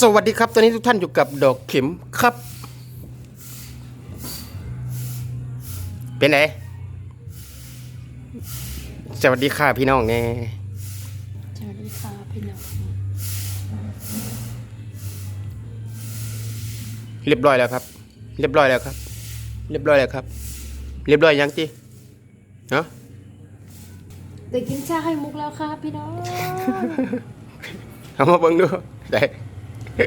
สวัสดีครับ ตอนนี้ทุกท่านอยู่กับดอกเข็มครับ เป็นไงสวัสดีค่ะพี่น้องแน่สวัสดีค่ะพี่น้อง เรียบร้อยแล้วครับ เรียบร้อยแล้วครับ เรียบร้อยแล้วครับ เรียบร้อยยังจีเนาะได้กินชาไข่มุกแล้วค่ะพี่น้อง เอามาเบิ่งดูได้ เร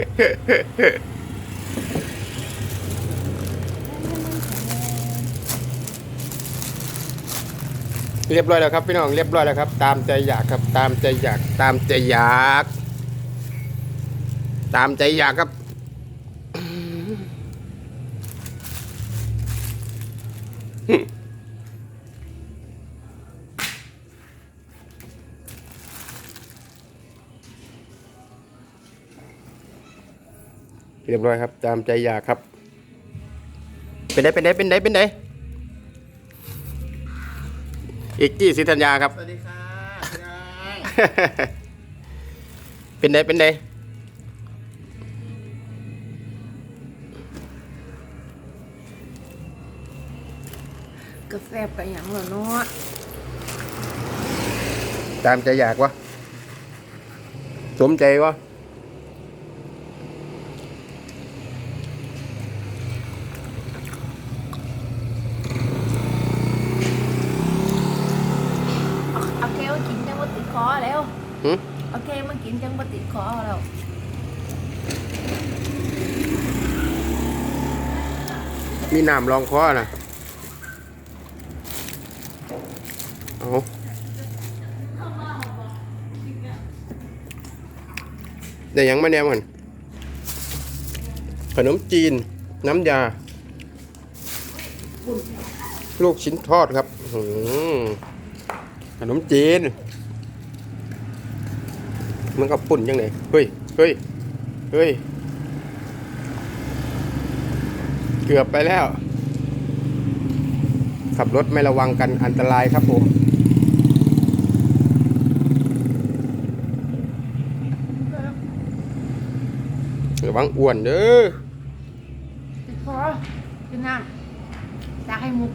ียบร้อยแล้วครับพี่น้องเรียบร้อยแล้วครับ ตามใจอยากครับ ตามใจอยากตามใจอยาก ตามใจอยากครับ เรียบร้อยครับ ตามใจอยากครับ เป็นไดเป็นไดเป็นไดเป็นไดอีกกี้สิธัญญาครับ สวัสดีค่ะพี่น้องเป็นไดเป็นไดกาแฟไปอย่างเหรอเนาะตามใจอยากวะสมใจวะ เอาเอาแก้วกินจังบ่ติดค อแล้วหึเอาแก้วมากินจังบ่ติดคอแล้วมีน้ำรองคอนะเอาแต่ยังไม่แนมกันขนมจีน น้ำยา ลูกชิ้นทอดครับอื้อหือขนมจีน มันก็ปุ่นยังไงเฮ้ยเฮ้ยเฮ้ย เกือบไปแล้ว ขับรถไม่ระวังกันอันตรายครับผมระวังอ้วนเด้อติดคอกินน้ำชาไข่มุก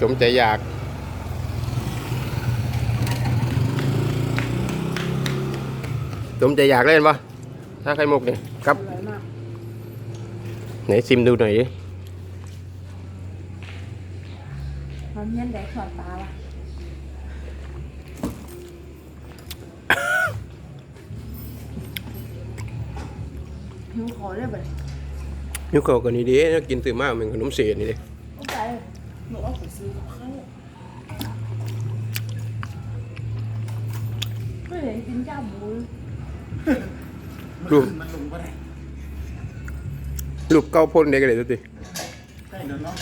จมใจอยาก จมใจอยากเล่นปะถ้าไข่มุกเนี่ยครับอร่อยมากไหนซิมดูหน่อยดิมันเย็นแดกขอดตาว่ะหิวขอเลยบ่เนี่ยนิ้วเก่ากันนี้ดิกินตื่นมากเหมือนขนมเสียนี่ดิเอาไปหนูเอาไปซื้อกับข้าวไม่เห็นกินจ้าหมูเลยรูปมันลงก็ได้รูปเก้าพ่นเด็กเลยตัวติใช่เดี๋ยวเนาะ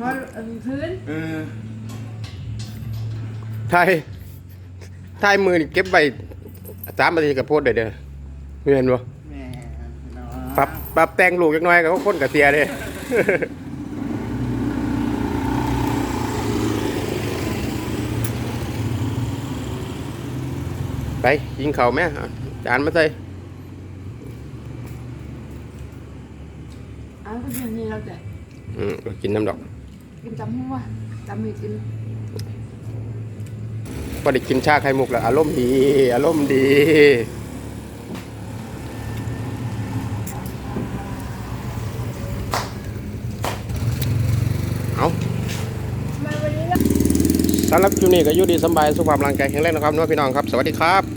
นอนเออพื้นเออทายทายมือนี่เก็บไว้สามนาทีกับโพดได้เด้อไม่เห็นบ่แม่พี่น้องปรับปรับแต่งลูกจักหน่อยกับคนกับเสียเด้ไปยิงเข่าวแม่เอา จานมาใส่อ้าวก็อย่างนี้เราจะอืมก็กินน้ำดอก กินจำหัวจำมีกินก็ได้กินชาไข่มุกแล้ว อารมณ์ดี อารมณ์ดีเอามาวันนี้เราสำหรับคลิปนี้ก็อยู่ดีสำบายสุขภาพร่างกายแข็งแรงนะครับน้องพี่น้องครับ สวัสดีครับ